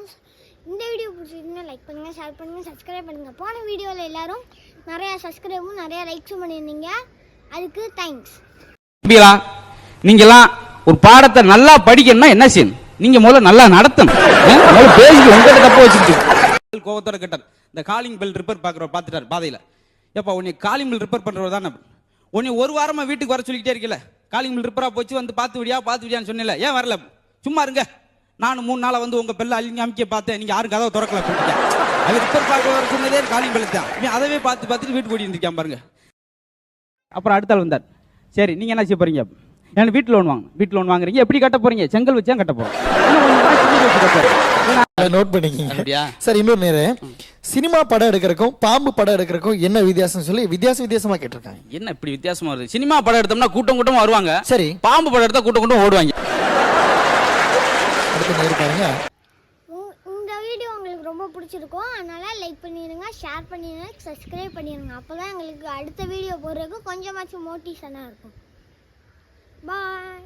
Friends இந்த video பிடிச்சிருந்தா like பண்ணுங்கள் ஷேர் பண்ணுங்கள் சப்ஸ்கிரைப் பண்ணுங்கள் போன வீடியோவில் எல்லாரும் நிறையா சப்ஸ்கிரைபும் நிறையா லைக்ஸும் பண்ணியிருந்தீங்க. அதுக்கு தேங்க்ஸ் தம்பிகளா நீங்கெல்லாம் ஒரு பாடத்தை நல்லா படிக்கணும்னா என்ன செய்யணும்? நீங்க முதல்ல நல்லா நடத்தணும்? முதல்ல பேசிட்டு உங்ககிட்ட தப்ப வச்சுக்கிட்டு கோவத்தோட கேட்டார். இந்த காலிங் பெல் ரிப்பேர் பார்க்குறவர் பார்த்துட்டார் பாதையில. ஏப்பா உன்னை காலிங் பெல் ரிப்பேர் பண்றவர் தானே? உன்னை ஒரு வாரமா வீட்டுக்கு வர சொல்லிக்கிட்டே இருக்கல காலிங் பெல் ரிப்பேரா போச்சு வந்து பார்த்து விடியா பார்த்து விடியான்னு சொன்னல ஏன் வரல? சும்மா இருங்க. நானும் மூணு நாளா வந்து உங்க பெல்ல அழிங்க அமைக்க பார்த்தேன். நீங்க யாரும் கதவை திறக்கல சொல்லிட்டீங்க. அது ரிப்பேர் பார்க்க வர சொன்னதே காலிங் பெல் தான் இவன் அதவே பார்த்து பார்த்துட்டு வீட்டுக்கு ஓடி இருந்திருக்கான் பாருங்க. அப்புறம் அடுத்த ஆள் வந்தார். சரி நீங்க என்ன செய்ய போறீங்க? எனக்கு வீட்டு லோன் வாங்க வீட்டு லோன் வாங்குறீங்க. எப்படி கட்ட போறீங்க? செங்கல் வச்சு கட்ட போறோம். நோட் பண்ணிக்கிங்க? சார் இன்னொரு நேரம் சினிமா படம் எடுக்கிறக்கும் பாம்பு படம் எடுக்கிறக்கும் என்ன வித்தியாசம் சொல்லி வித்தியாச வித்தியாசமா கேட்டிருக்காங்க. என்ன இப்படி வித்தியாசமா வருது? சினிமா படம் எடுத்தோம்னா கூட்டம் கூட்டமா வருவாங்க. சரி. பாம்பு படம் எடுத்தா கூட்டம் கூட்டம் ஓடுவாங்க. அடுத்து பாருங்க இந்த வீடியோ உங்களுக்கு ரொம்ப பிடிச்சிருக்கும். அதனால் லைக் பண்ணிடுங்க ஷேர் பண்ணிடுங்க சப்ஸ்கிரைப் பண்ணிடுங்க அப்போ தான் எங்களுக்கு அடுத்த வீடியோ போடுறதுக்கு கொஞ்சமாச்சும் மோட்டிவேஷனாக இருக்கும். பாய்.